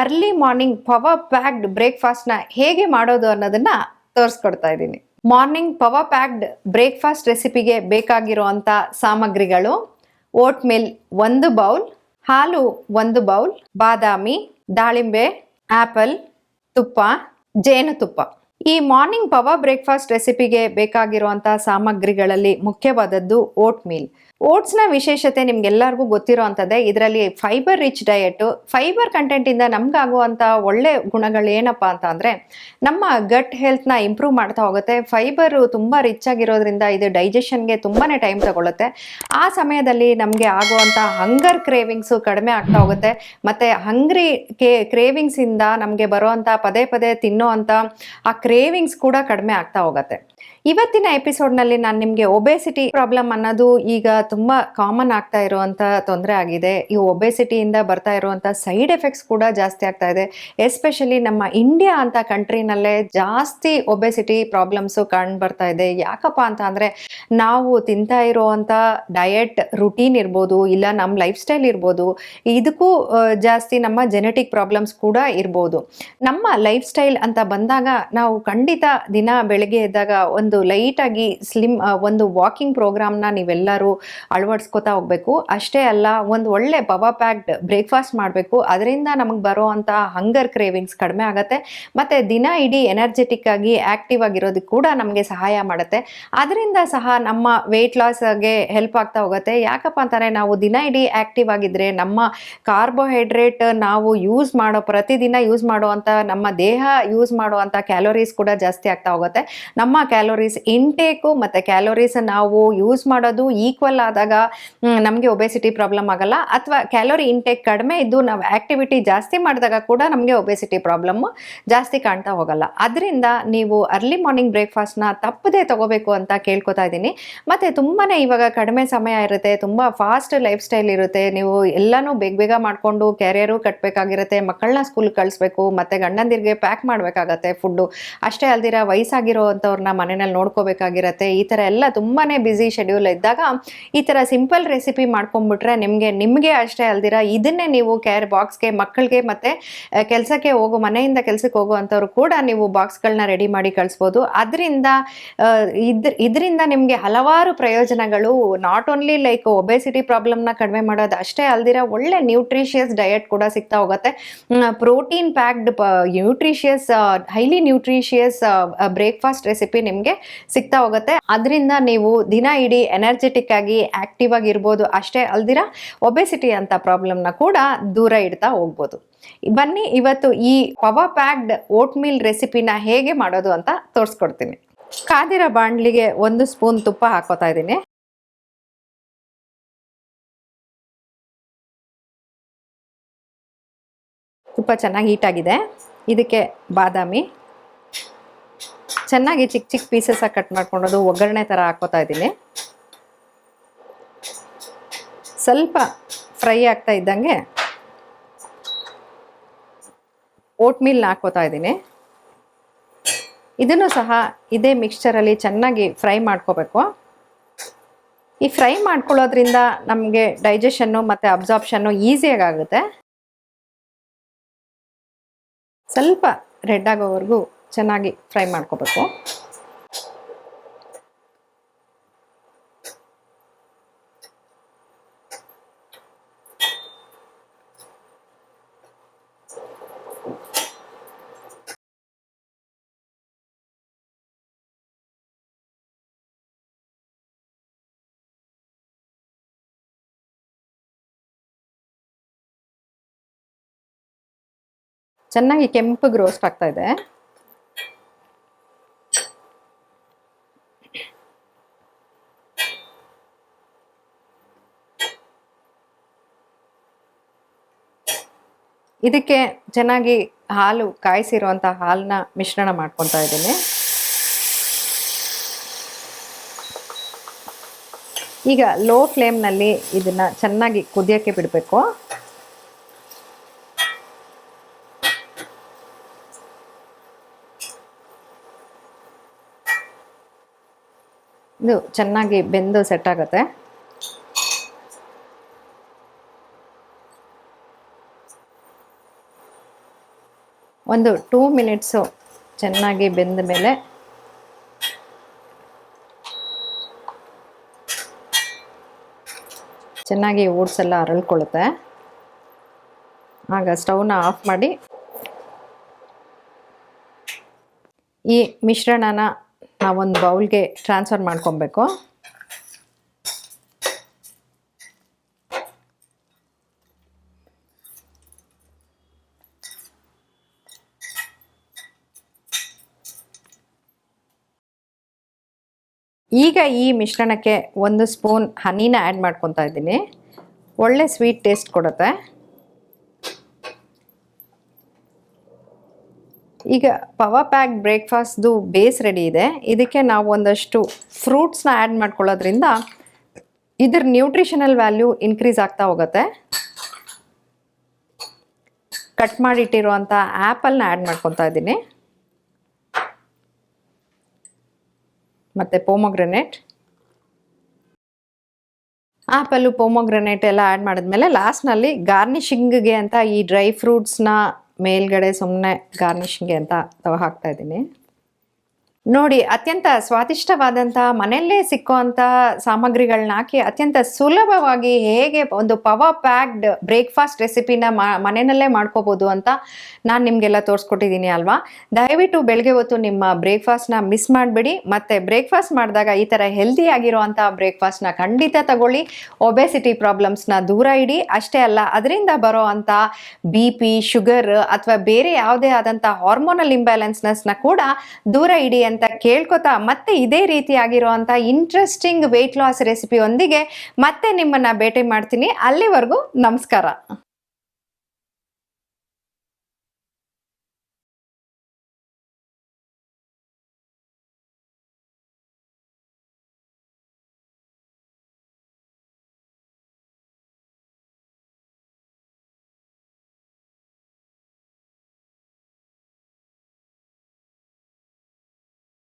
Early morning power packed ಬ್ರೇಕ್ಫಾಸ್ಟ್ನ ಹೇಗೆ ಮಾಡೋದು ಅನ್ನೋದನ್ನ ತೋರಿಸ್ಕೊಡ್ತಾ ಇದ್ದೀನಿ. ಮಾರ್ನಿಂಗ್ ಪವರ್ ಪ್ಯಾಕ್ಡ್ ಬ್ರೇಕ್ಫಾಸ್ಟ್ ರೆಸಿಪಿಗೆ ಬೇಕಾಗಿರುವಂಥ ಸಾಮಗ್ರಿಗಳು ಓಟ್ ಮಿಲ್ ಒಂದು ಬೌಲ್ ಹಾಲು ಒಂದು ಬೌಲ್ ಬಾದಾಮಿ, ದಾಳಿಂಬೆ ಆಪಲ್ ತುಪ್ಪ, ಜೇನುತುಪ್ಪ. ಈ ಮಾರ್ನಿಂಗ್ ಪವರ್ ಬ್ರೇಕ್ಫಾಸ್ಟ್ ರೆಸಿಪಿಗೆ ಬೇಕಾಗಿರುವಂತಹ ಸಾಮಗ್ರಿಗಳಲ್ಲಿ ಮುಖ್ಯವಾದದ್ದು ಓಟ್ ಮೀಲ್ ಓಟ್ಸ್ನ ವಿಶೇಷತೆ ನಿಮ್ಗೆಲ್ಲರಿಗೂ ಗೊತ್ತಿರೋ ಅಂಥದ್ದೇ ಇದರಲ್ಲಿ ಫೈಬರ್ ರಿಚ್ ಡಯಟು, ಫೈಬರ್ ಕಂಟೆಂಟಿಂದ ನಮಗಾಗುವಂಥ ಒಳ್ಳೆ ಗುಣಗಳು ಏನಪ್ಪ ಅಂತ ಅಂದರೆ, ನಮ್ಮ ಗಟ್ ಹೆಲ್ತ್ನ ಇಂಪ್ರೂವ್ ಮಾಡ್ತಾ ಹೋಗುತ್ತೆ. ಫೈಬರು ತುಂಬ ರಿಚ್ ಆಗಿರೋದ್ರಿಂದ ಇದು ಡೈಜೆಷನ್ಗೆ ತುಂಬಾ ಟೈಮ್ ತಗೊಳುತ್ತೆ. ಆ ಸಮಯದಲ್ಲಿ ನಮಗೆ ಆಗುವಂಥ ಹಂಗರ್ ಕ್ರೇವಿಂಗ್ಸು ಕಡಿಮೆ ಆಗ್ತಾ ಹೋಗುತ್ತೆ. ಮತ್ತು ಹಂಗ್ರಿ ಕೇ, ಕ್ರೇವಿಂಗ್ಸಿಂದ ನಮಗೆ ಬರುವಂಥ ಪದೇ ಪದೇ ತಿನ್ನೋವಂಥ ಆ ಕ್ರೇವಿಂಗ್ಸ್ ಕೂಡ ಕಡಿಮೆ ಆಗ್ತಾ ಹೋಗುತ್ತೆ. ಇವತ್ತಿನ ಎಪಿಸೋಡ್ನಲ್ಲಿ ನಾನು ನಿಮಗೆ ಒಬೆಸಿಟಿ ಪ್ರಾಬ್ಲಮ್ ಅನ್ನೋದು ಈಗ ತುಂಬ ಕಾಮನ್ ಆಗ್ತಾ ಇರುವಂಥ ತೊಂದರೆ ಆಗಿದೆ. ಈ ಒಬೆಸಿಟಿಯಿಂದ ಬರ್ತಾ ಇರುವಂಥ ಸೈಡ್ ಎಫೆಕ್ಟ್ಸ್ ಕೂಡ ಜಾಸ್ತಿ ಆಗ್ತಾ ಇದೆ. ಎಸ್ಪೆಷಲಿ ನಮ್ಮ ಇಂಡಿಯಾ ಅಂತ ಕಂಟ್ರಿನಲ್ಲೇ ಜಾಸ್ತಿ ಒಬೆಸಿಟಿ ಪ್ರಾಬ್ಲಮ್ಸು ಕಂಡು ಬರ್ತಾ ಇದೆ. ಯಾಕಪ್ಪ ಅಂತ ಅಂದರೆ ನಾವು ತಿಂತಾ ಇರುವಂಥ ಡಯಟ್ ರುಟೀನ್ ಇರ್ಬೋದು, ಇಲ್ಲ ನಮ್ಮ ಲೈಫ್ ಸ್ಟೈಲ್ ಇರ್ಬೋದು, ಇದಕ್ಕೂ ಜಾಸ್ತಿ ನಮ್ಮ ಜೆನೆಟಿಕ್ ಪ್ರಾಬ್ಲಮ್ಸ್ ಕೂಡ ಇರ್ಬೋದು. ನಮ್ಮ ಲೈಫ್ ಸ್ಟೈಲ್ ಅಂತ ಬಂದಾಗ ನಾವು ಖಂಡಿತ ದಿನ ಬೆಳಗ್ಗೆ ಎದ್ದಾಗ ಒಂದು ಲೈಟಾಗಿ ಸ್ಲಿಮ್ ಒಂದು ವಾಕಿಂಗ್ ಪ್ರೋಗ್ರಾಮ್ನ ನೀವೆಲ್ಲರೂ ಅಳವಡಿಸ್ಕೊತಾ ಹೋಗಬೇಕು. ಅಷ್ಟೇ ಅಲ್ಲ, ಒಂದು ಒಳ್ಳೆ ಪವರ್ ಪ್ಯಾಕ್ಡ್ ಬ್ರೇಕ್ಫಾಸ್ಟ್ ಮಾಡಬೇಕು. ಅದರಿಂದ ನಮಗೆ ಬರುವಂಥ ಹಂಗರ್ ಕ್ರೇವಿಂಗ್ಸ್ ಕಡಿಮೆ ಆಗುತ್ತೆ. ಮತ್ತು ದಿನ ಇಡೀ ಎನರ್ಜೆಟಿಕ್ ಆಗಿ ಆ್ಯಕ್ಟಿವ್ ಆಗಿರೋದಕ್ಕೆ ಕೂಡ ನಮಗೆ ಸಹಾಯ ಮಾಡುತ್ತೆ. ಅದರಿಂದ ಸಹ ನಮ್ಮ ವೆಯ್ಟ್ ಲಾಸ್ಗೆ ಹೆಲ್ಪ್ ಆಗ್ತಾ ಹೋಗುತ್ತೆ. ಯಾಕಪ್ಪ ಅಂತಾರೆ ನಾವು ದಿನ ಇಡೀ ಆ್ಯಕ್ಟಿವ್ ಆಗಿದ್ರೆ ನಮ್ಮ ಕಾರ್ಬೋಹೈಡ್ರೇಟ್ ನಾವು ಯೂಸ್ ಮಾಡೋ, ಪ್ರತಿದಿನ ಯೂಸ್ ಮಾಡುವಂಥ ನಮ್ಮ ದೇಹ ಯೂಸ್ ಮಾಡುವಂಥ ಕ್ಯಾಲೋರೀಸ್ ಕೂಡ ಜಾಸ್ತಿ ಆಗ್ತಾ ಹೋಗುತ್ತೆ. ನಮ್ಮ ಕ್ಯಾಲೋರೀಸ್ ಇಂಟೇಕು ಮತ್ತು ಕ್ಯಾಲೋರೀಸ್ ನಾವು ಯೂಸ್ ಮಾಡೋದು ಈಕ್ವಲ್ ಆದಾಗ ನಮಗೆ ಒಬೆಸಿಟಿ ಪ್ರಾಬ್ಲಮ್ ಆಗಲ್ಲ. ಅಥವಾ ಕ್ಯಾಲೋರಿ ಇಂಟೇಕ್ ಕಡಿಮೆ ಇದ್ದು ನಾವು ಆ್ಯಕ್ಟಿವಿಟಿ ಜಾಸ್ತಿ ಮಾಡಿದಾಗ ಕೂಡ ನಮಗೆ ಒಬೆಸಿಟಿ ಪ್ರಾಬ್ಲಮ್ಮು ಜಾಸ್ತಿ ಕಾಣ್ತಾ ಹೋಗಲ್ಲ. ಅದರಿಂದ ನೀವು ಅರ್ಲಿ ಮಾರ್ನಿಂಗ್ ಬ್ರೇಕ್ಫಾಸ್ಟ್ನ ತಪ್ಪದೇ ತಗೋಬೇಕು ಅಂತ ಕೇಳ್ಕೊತಾ ಇದ್ದೀನಿ. ಮತ್ತು ತುಂಬಾ ಇವಾಗ ಕಡಿಮೆ ಸಮಯ ಇರುತ್ತೆ, ತುಂಬ ಫಾಸ್ಟ್ ಲೈಫ್ ಸ್ಟೈಲ್ ಇರುತ್ತೆ. ನೀವು ಎಲ್ಲನೂ ಬೇಗ ಬೇಗ ಮಾಡಿಕೊಂಡು ಕ್ಯಾರಿಯರು ಕಟ್ಟಬೇಕಾಗಿರುತ್ತೆ ಮಕ್ಕಳನ್ನ ಸ್ಕೂಲ್ ಕಳಿಸ್ಬೇಕು, ಮತ್ತು ಗಂಡಂದಿರಿಗೆ ಪ್ಯಾಕ್ ಮಾಡಬೇಕಾಗತ್ತೆ ಫುಡ್ಡು ಅಷ್ಟೇ ಅಲ್ದಿರ ವಯಸ್ಸಾಗಿರೋ ಅಂಥವ್ರನ್ನ ಮನೆಯಲ್ಲಿ ನೋಡ್ಕೋಬೇಕಾಗಿರತ್ತೆ. ಈ ಥರ ಎಲ್ಲ ತುಂಬಾ ಬ್ಯುಸಿ ಶೆಡ್ಯೂಲ್ ಇದ್ದಾಗ ಈ ಥರ ಸಿಂಪಲ್ ರೆಸಿಪಿ ಮಾಡ್ಕೊಂಡ್ಬಿಟ್ರೆ ನಿಮಗೆ ನಿಮಗೆ ಅಷ್ಟೇ ಅಲ್ದಿರ ಇದನ್ನೇ ನೀವು ಕೇರ್ ಬಾಕ್ಸ್ಗೆ ಮಕ್ಕಳಿಗೆ ಮತ್ತು ಕೆಲಸಕ್ಕೆ ಹೋಗೋ, ಮನೆಯಿಂದ ಕೆಲಸಕ್ಕೆ ಹೋಗುವಂಥವ್ರು ಕೂಡ ನೀವು ಬಾಕ್ಸ್ಗಳನ್ನ ರೆಡಿ ಮಾಡಿ ಕಳಿಸ್ಬೋದು. ಅದರಿಂದ ಇದ್ರ ಇದರಿಂದ ನಿಮಗೆ ಹಲವಾರು ಪ್ರಯೋಜನಗಳು. ನಾಟ್ ಓನ್ಲಿ ಲೈಕ್ ಒಬೆಸಿಟಿ ಪ್ರಾಬ್ಲಮ್ನ ಕಡಿಮೆ ಮಾಡೋದು ಅಷ್ಟೇ ಅಲ್ದಿರ ಒಳ್ಳೆ ನ್ಯೂಟ್ರಿಷಿಯಸ್ ಡಯಟ್ ಕೂಡ ಸಿಗ್ತಾ ಹೋಗುತ್ತೆ. Protein packed nutritious highly nutritious breakfast recipe ನಿಮಗೆ ಸಿಗ್ತಾ ಹೋಗುತ್ತೆ. ಅದರಿಂದ ನೀವು ದಿನ ಇಡೀ ಎನರ್ಜೆಟಿಕ್ ಆಗಿ ಆಕ್ಟಿವ್ ಆಗಿ ಇರ್ಬೋದು ಅಷ್ಟೇ ಅಲ್ದಿರ ಒಬೆಸಿಟಿ ಅಂತ ಪ್ರಾಬ್ಲಮ್ನ ಕೂಡ ದೂರ ಇಡ್ತಾ ಹೋಗ್ಬೋದು. ಬನ್ನಿ ಇವತ್ತು ಈ ಪವರ್ ಪ್ಯಾಕ್ಡ್ ಓಟ್ ಮೀಲ್ ರೆಸಿಪಿನ ಹೇಗೆ ಮಾಡೋದು ಅಂತ ತೋರಿಸ್ಕೊಡ್ತೀನಿ. ಕಾದಿರ ಬಾಂಡ್ಲಿಗೆ ಒಂದು ಸ್ಪೂನ್ ತುಪ್ಪ ಹಾಕೋತಾ ಇದ್ದೀನಿ. ತುಪ್ಪ ಚೆನ್ನಾಗಿ ಹೀಟಾಗಿದೆ ಇದಕ್ಕೆ ಬಾದಾಮಿ. ಚೆನ್ನಾಗಿ ಚಿಕ್ಕ ಚಿಕ್ಕ ಪೀಸಸ್ ಆಗಿ ಕಟ್ ಮಾಡ್ಕೊಂಡೋದು ಒಗ್ಗರಣೆ ಥರ ಹಾಕೋತಾ ಇದ್ದೀನಿ. ಸ್ವಲ್ಪ ಫ್ರೈ ಆಗ್ತಾ ಇದ್ದಂಗೆ ಓಟ್ ಮೀಲ್ನ ಹಾಕೋತಾ ಇದ್ದೀನಿ. ಇದನ್ನು ಸಹ ಇದೇ ಮಿಕ್ಸ್ಚರಲ್ಲಿ ಚೆನ್ನಾಗಿ ಫ್ರೈ ಮಾಡ್ಕೋಬೇಕು. ಈ ಫ್ರೈ ಮಾಡ್ಕೊಳ್ಳೋದ್ರಿಂದ ನಮಗೆ ಡೈಜೆಷನ್ನು ಮತ್ತು ಅಬ್ಸಾರ್ಪ್ಷನ್ನು ಈಸಿಯಾಗಿ ಆಗುತ್ತೆ. ಸ್ವಲ್ಪ ರೆಡ್ ಆಗೋವರೆಗೂ ಚೆನ್ನಾಗಿ ಫ್ರೈ ಮಾಡ್ಕೋಬೇಕು. ಚೆನ್ನಾಗಿ ಕೆಂಪಗೆ ರೋಸ್ಟ್ ಆಗ್ತಾ ಇದೆ. ಇದಕ್ಕೆ ಚೆನ್ನಾಗಿ ಹಾಲು ಕಾಯಿಸಿರುವಂಥ ಹಾಲನ್ನ ಮಿಶ್ರಣ ಮಾಡ್ಕೊತಾ ಇದ್ದೀನಿ. ಈಗ ಲೋ ಫ್ಲೇಮ್ನಲ್ಲಿ ಇದನ್ನ ಚೆನ್ನಾಗಿ ಕುದಿಯೋಕ್ಕೆ ಬಿಡಬೇಕು. ಇದು ಚೆನ್ನಾಗಿ ಬೆಂದು ಸೆಟ್ ಆಗುತ್ತೆ. ಒಂದು ಟೂ ಮಿನಿಟ್ಸು ಚೆನ್ನಾಗಿ ಬೆಂದ ಮೇಲೆ ಚೆನ್ನಾಗಿ ಓಟ್ಸ್ ಎಲ್ಲ ಅರಳ್ಕೊಳ್ಳುತ್ತೆ. ಆಗ ಸ್ಟವ್ನ ಆಫ್ ಮಾಡಿ ಈ ಮಿಶ್ರಣನ ನಾವೊಂದು ಬೌಲ್ಗೆ ಟ್ರಾನ್ಸ್ಫರ್ ಮಾಡ್ಕೊಬೇಕು. ಈಗ ಈ ಮಿಶ್ರಣಕ್ಕೆ ಒಂದು ಸ್ಪೂನ್ ಹನಿನ ಆ್ಯಡ್ ಮಾಡ್ಕೊತಾ ಇದ್ದೀನಿ. ಒಳ್ಳೆ ಸ್ವೀಟ್ ಟೇಸ್ಟ್ ಕೊಡುತ್ತೆ. ಈಗ ಪವರ್ ಪ್ಯಾಕ್ ಬ್ರೇಕ್ಫಾಸ್ಟ್ದು ಬೇಸ್ ರೆಡಿ ಇದೆ. ಇದಕ್ಕೆ ನಾವು ಒಂದಷ್ಟು ಫ್ರೂಟ್ಸ್ನ ಆ್ಯಡ್ ಮಾಡ್ಕೊಳ್ಳೋದ್ರಿಂದ ಇದ್ರ ನ್ಯೂಟ್ರಿಷನಲ್ ವ್ಯಾಲ್ಯೂ ಇನ್ಕ್ರೀಸ್ ಆಗ್ತಾ ಹೋಗುತ್ತೆ. ಕಟ್ ಮಾಡಿಟ್ಟಿರುವಂಥ ಆ್ಯಪಲ್ನ ಆ್ಯಡ್ ಮಾಡ್ಕೊತಾ ಇದ್ದೀನಿ. ಮತ್ತು ಪೋಮೊಗ್ರೆನೇಟ್. ಆ್ಯಪಲ್ಲು ಪೋಮೊಗ್ರೆನೇಟ್ ಎಲ್ಲ ಆ್ಯಡ್ ಮಾಡಿದ್ಮೇಲೆ ಲಾಸ್ಟ್ನಲ್ಲಿ ಗಾರ್ನಿಷಿಂಗ್ಗೆ ಅಂತ ಈ ಡ್ರೈ ಫ್ರೂಟ್ಸ್ನ ಮೇಲ್ಗಡೆ ಸುಮ್ಮನೆ ಗಾರ್ನಿಷಿಂಗ್ಗೆ ಅಂತ ಹಾಕ್ತಾ ಇದ್ದೀನಿ. ನೋಡಿ, ಅತ್ಯಂತ ಸ್ವಾದಿಷ್ಟವಾದಂಥ, ಮನೆಯಲ್ಲೇ ಸಿಕ್ಕುವಂಥ ಸಾಮಗ್ರಿಗಳನ್ನ ಹಾಕಿ ಅತ್ಯಂತ ಸುಲಭವಾಗಿ ಹೇಗೆ ಒಂದು ಪವರ್ ಪ್ಯಾಕ್ಡ್ ಬ್ರೇಕ್ಫಾಸ್ಟ್ ರೆಸಿಪಿನ ಮನೆಯಲ್ಲೇ ಮಾಡ್ಕೋಬೋದು ಅಂತ ನಾನು ನಿಮಗೆಲ್ಲ ತೋರಿಸ್ಕೊಟ್ಟಿದ್ದೀನಿ ಅಲ್ವಾ? ದಯವಿಟ್ಟು ಬೆಳಗ್ಗೆ ಹೊತ್ತು ನಿಮ್ಮ ಬ್ರೇಕ್ಫಾಸ್ಟ್ನ ಮಿಸ್ ಮಾಡಬೇಡಿ. ಮತ್ತು ಬ್ರೇಕ್ಫಾಸ್ಟ್ ಮಾಡಿದಾಗ ಈ ಥರ ಹೆಲ್ದಿ ಆಗಿರುವಂಥ ಬ್ರೇಕ್ಫಾಸ್ಟ್ನ ಖಂಡಿತ ತಗೊಳ್ಳಿ. ಒಬೆಸಿಟಿ ಪ್ರಾಬ್ಲಮ್ಸ್ನ ದೂರ ಇಡಿ. ಅಷ್ಟೇ ಅಲ್ಲ, ಅದರಿಂದ ಬರೋ ಅಂಥ ಬಿ ಪಿ, ಶುಗರ್ ಅಥವಾ ಬೇರೆ ಯಾವುದೇ ಆದಂಥ ಹಾರ್ಮೋನಲ್ ಇಂಬ್ಯಾಲೆನ್ಸ್ನೆಸ್ನ ಕೂಡ ದೂರ ಇಡಿ ಅಂತ ಕೇಳ್ಕೊತಾ ಮತ್ತೆ ಇದೇ ರೀತಿಯಾಗಿರುವಂಥ ಇಂಟ್ರೆಸ್ಟಿಂಗ್ ವೆಯ್ಟ್ ಲಾಸ್ ರೆಸಿಪಿಯೊಂದಿಗೆ ಮತ್ತೆ ನಿಮ್ಮನ್ನು ಭೇಟಿ ಮಾಡ್ತೀನಿ. ಅಲ್ಲಿವರೆಗೂ ನಮಸ್ಕಾರ.